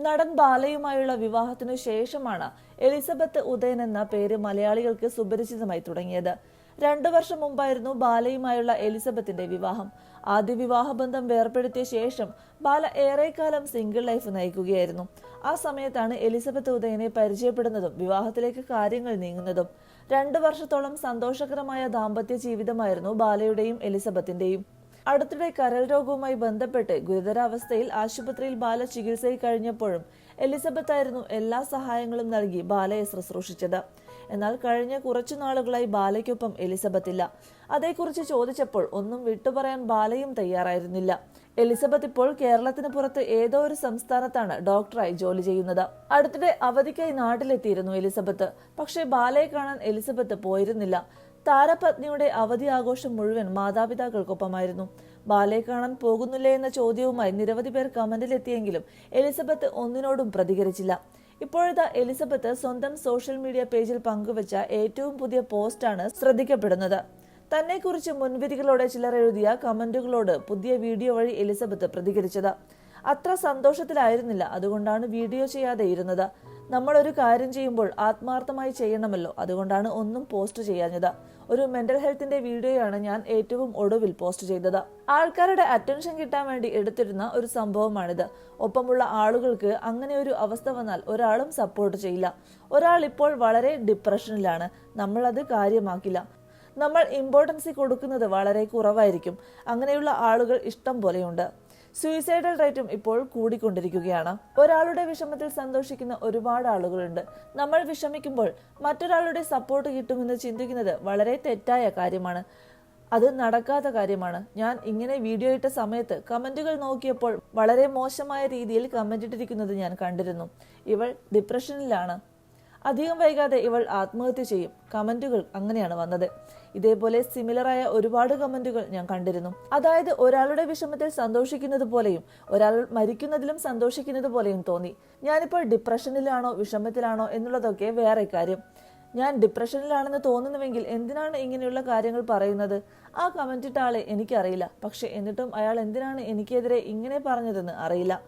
നടൻ ബാലയുമായുള്ള വിവാഹത്തിനു ശേഷമാണ് എലിസബത്ത് ഉദയൻ എന്ന പേര് മലയാളികൾക്ക് സുപരിചിതമായി തുടങ്ങിയത്. രണ്ടു വർഷം മുമ്പായിരുന്നു ബാലയുമായുള്ള എലിസബത്തിന്റെ വിവാഹം. ആദ്യ വിവാഹബന്ധം വേർപ്പെടുത്തിയ ശേഷം ബാല ഏറെക്കാലം സിംഗിൾ ലൈഫ് നയിക്കുകയായിരുന്നു. ആ സമയത്താണ് എലിസബത്ത് ഉദയനെ പരിചയപ്പെടുന്നതും വിവാഹത്തിലേക്ക് കാര്യങ്ങൾ നീങ്ങുന്നതും. രണ്ടു വർഷത്തോളം സന്തോഷകരമായ ദാമ്പത്യ ജീവിതമായിരുന്നു ബാലയുടെയും എലിസബത്തിന്റെയും. അടുത്തിടെ കരൾ രോഗവുമായി ബന്ധപ്പെട്ട് ഗുരുതരാവസ്ഥയിൽ ആശുപത്രിയിൽ ബാല ചികിത്സയിൽ കഴിഞ്ഞപ്പോഴും എലിസബത്ത് ആയിരുന്നു എല്ലാ സഹായങ്ങളും നൽകി ബാലയെ ശുശ്രൂഷിച്ചത്. എന്നാൽ കഴിഞ്ഞ കുറച്ചു നാളുകളായി ബാലയ്ക്കൊപ്പം എലിസബത്ത് ഇല്ല. അതേക്കുറിച്ച് ചോദിച്ചപ്പോൾ ഒന്നും വിട്ടുപറയാൻ ബാലയും തയ്യാറായിരുന്നില്ല. എലിസബത്ത് ഇപ്പോൾ കേരളത്തിന് പുറത്ത് ഏതോ ഒരു സംസ്ഥാനത്താണ് ഡോക്ടറായി ജോലി ചെയ്യുന്നത്. അടുത്തിടെ അവധിക്കായി നാട്ടിലെത്തിയിരുന്നു എലിസബത്ത്. പക്ഷേ ബാലയെ കാണാൻ എലിസബത്ത് പോയിരുന്നില്ല. താരപത്നിയുടെ അവധി ആഘോഷം മുഴുവൻ മാതാപിതാക്കൾക്കൊപ്പമായിരുന്നു. ബാലയെ കാണാൻ പോകുന്നില്ലേ എന്ന ചോദ്യവുമായി നിരവധി പേർ കമന്റിലെത്തിയെങ്കിലും എലിസബത്ത് ഒന്നിനോടും പ്രതികരിച്ചില്ല. ഇപ്പോഴത്തെ എലിസബത്ത് സ്വന്തം സോഷ്യൽ മീഡിയ പേജിൽ പങ്കുവച്ച ഏറ്റവും പുതിയ പോസ്റ്റാണ് ശ്രദ്ധിക്കപ്പെടുന്നത്. തന്നെക്കുറിച്ച് മുൻവിധികളോടെ ചിലർ എഴുതിയ കമന്റുകളോട് പുതിയ വീഡിയോ വഴി എലിസബത്ത് പ്രതികരിച്ചത്. അത്ര സന്തോഷത്തിലായിരുന്നില്ല അതുകൊണ്ടാണ് വീഡിയോ ചെയ്യാതെ ഇരുന്നത്. നമ്മൾ ഒരു കാര്യം ചെയ്യുമ്പോൾ ആത്മാർത്ഥമായി ചെയ്യണമല്ലോ. അതുകൊണ്ടാണ് ഒന്നും പോസ്റ്റ് ചെയ്യാഞ്ഞത്. ഒരു മെന്റൽ ഹെൽത്തിന്റെ വീഡിയോയാണ് ഞാൻ ഏറ്റവും ഒടുവിൽ പോസ്റ്റ് ചെയ്തത്. ആൾക്കാരുടെ അറ്റൻഷൻ കിട്ടാൻ വേണ്ടി എടുത്തിരുന്ന ഒരു സംഭവമാണിത്. ഒപ്പമുള്ള ആളുകൾക്ക് അങ്ങനെ ഒരു അവസ്ഥ വന്നാൽ ഒരാളും സപ്പോർട്ട് ചെയ്യില്ല. ഒരാൾ ഇപ്പോൾ വളരെ ഡിപ്രഷനിലാണ് നമ്മൾ അത് കാര്യമാക്കില്ല. നമ്മൾ ഇമ്പോർട്ടൻസ് കൊടുക്കുന്നത് വളരെ കുറവായിരിക്കും. അങ്ങനെയുള്ള ആളുകൾ ഇഷ്ടം പോലെയുണ്ട്. സൂയിസൈഡൽ റേറ്റും ഇപ്പോൾ കൂടിക്കൊണ്ടിരിക്കുകയാണ്. ഒരാളുടെ വിഷമത്തിൽ സന്തോഷിക്കുന്ന ഒരുപാട് ആളുകളുണ്ട്. നമ്മൾ വിഷമിക്കുമ്പോൾ മറ്റൊരാളുടെ സപ്പോർട്ട് കിട്ടുമെന്ന് ചിന്തിക്കുന്നത് വളരെ തെറ്റായ കാര്യമാണ്. അത് നടക്കാത്ത കാര്യമാണ്. ഞാൻ ഇങ്ങനെ വീഡിയോ ഇട്ട സമയത്ത് കമന്റുകൾ നോക്കിയപ്പോൾ വളരെ മോശമായ രീതിയിൽ കമന്റ് ഇട്ടിരിക്കുന്നത് ഞാൻ കണ്ടിരുന്നു. ഇവൾ ഡിപ്രഷനിലാണ് അധികം വൈകാതെ ഇവൾ ആത്മഹത്യ ചെയ്യും. കമന്റുകൾ അങ്ങനെയാണ് വന്നത്. ഇതേപോലെ സിമിലറായ ഒരുപാട് കമന്റുകൾ ഞാൻ കണ്ടിരുന്നു. അതായത് ഒരാളുടെ വിഷമത്തിൽ സന്തോഷിക്കുന്നത് പോലെയും ഒരാൾ മരിക്കുന്നതിലും സന്തോഷിക്കുന്നത് പോലെയും തോന്നി. ഞാനിപ്പോൾ ഡിപ്രഷനിലാണോ വിഷമത്തിലാണോ എന്നുള്ളതൊക്കെ വേറെ കാര്യം. ഞാൻ ഡിപ്രഷനിലാണെന്ന് തോന്നുന്നുവെങ്കിൽ എന്തിനാണ് ഇങ്ങനെയുള്ള കാര്യങ്ങൾ പറയുന്നത്? ആ കമന്റ് ഇട്ട ആളെ എനിക്കറിയില്ല. പക്ഷെ എന്നിട്ടും അയാൾ എന്തിനാണ് എനിക്കെതിരെ ഇങ്ങനെ പറഞ്ഞതെന്ന് അറിയില്ല.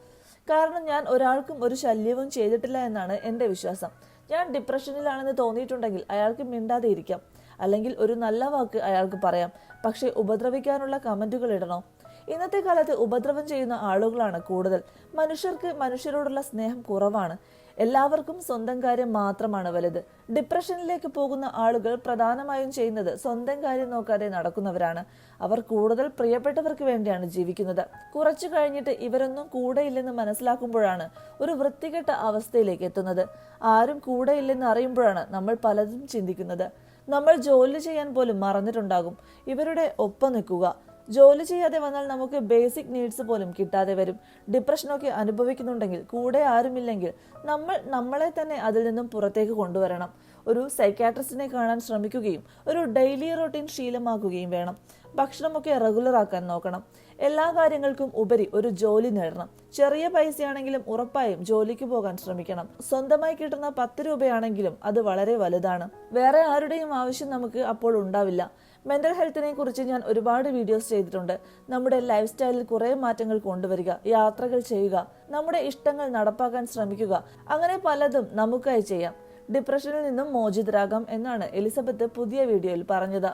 കാരണം ഞാൻ ഒരാൾക്കും ഒരു ശല്യവും ചെയ്തിട്ടില്ല എന്നാണ് എന്റെ വിശ്വാസം. ഞാൻ ഡിപ്രഷനിലാണെന്ന് തോന്നിയിട്ടുണ്ടെങ്കിൽ അയാൾക്ക് മിണ്ടാതെ ഇരിക്കാം. അല്ലെങ്കിൽ ഒരു നല്ല വാക്ക് അയാൾക്ക് പറയാം. പക്ഷേ ഉപദ്രവിക്കാനുള്ള കമന്റുകൾ ഇടണോ? ഇന്നത്തെ കാലത്ത് ഉപദ്രവം ചെയ്യുന്ന ആളുകളാണ് കൂടുതൽ. മനുഷ്യർക്ക് മനുഷ്യരോടുള്ള സ്നേഹം കുറവാണ്. എല്ലാവർക്കും സ്വന്തം കാര്യം മാത്രമാണ് വലുത്. ഡിപ്രഷനിലേക്ക് പോകുന്ന ആളുകൾ പ്രധാനമായും ചെയ്യുന്നത് സ്വന്തം കാര്യം നോക്കാതെ നടക്കുന്നവരാണ്. അവർ കൂടുതൽ പ്രിയപ്പെട്ടവർക്ക് വേണ്ടിയാണ് ജീവിക്കുന്നത്. കുറച്ചു കഴിഞ്ഞിട്ട് ഇവരൊന്നും കൂടെയില്ലെന്ന് മനസ്സിലാക്കുമ്പോഴാണ് ഒരു വൃത്തികെട്ട അവസ്ഥയിലേക്ക് എത്തുന്നത്. ആരും കൂടെയില്ലെന്ന് അറിയുമ്പോഴാണ് നമ്മൾ പലതും ചിന്തിക്കുന്നത്. നമ്മൾ ജോലി ചെയ്യാൻ പോലും മറന്നിട്ടുണ്ടാകും. ഇവരുടെ ഒപ്പം നിൽക്കുക ജോലി ചെയ്യാതെ വന്നാൽ നമുക്ക് ബേസിക് നീഡ്സ് പോലും കിട്ടാതെ വരും. ഡിപ്രഷനൊക്കെ അനുഭവിക്കുന്നുണ്ടെങ്കിൽ കൂടെ ആരുമില്ലെങ്കിൽ നമ്മൾ നമ്മളെ തന്നെ അതിൽ നിന്നും പുറത്തേക്ക് കൊണ്ടുവരണം. ഒരു സൈക്കാട്രിസ്റ്റിനെ കാണാൻ ശ്രമിക്കുകയും ഒരു ഡെയിലി റൊട്ടീൻ ശീലമാക്കുകയും വേണം. ഭക്ഷണമൊക്കെ റെഗുലർ ആക്കാൻ നോക്കണം. എല്ലാ കാര്യങ്ങൾക്കും ഉപരി ഒരു ജോലി നേടണം. ചെറിയ പൈസയാണെങ്കിലും ഉറപ്പായും ജോലിക്ക് പോകാൻ ശ്രമിക്കണം. സ്വന്തമായി കിട്ടുന്ന പത്ത് രൂപയാണെങ്കിലും അത് വളരെ വലുതാണ്. വേറെ ആരുടെയും ആവശ്യം നമുക്ക് അപ്പോൾ ഉണ്ടാവില്ല. മെന്റൽ ഹെൽത്തിനെ കുറിച്ച് ഞാൻ ഒരുപാട് വീഡിയോസ് ചെയ്തിട്ടുണ്ട്. നമ്മുടെ ലൈഫ് സ്റ്റൈലിൽ കുറെ മാറ്റങ്ങൾ കൊണ്ടുവരിക യാത്രകൾ ചെയ്യുക നമ്മുടെ ഇഷ്ടങ്ങൾ നടപ്പാക്കാൻ ശ്രമിക്കുക. അങ്ങനെ പലതും നമുക്കായി ചെയ്യാം. ഡിപ്രഷനിൽ നിന്നും മോചിതരാകാം എന്നാണ് എലിസബത്ത് പുതിയ വീഡിയോയിൽ പറഞ്ഞത്.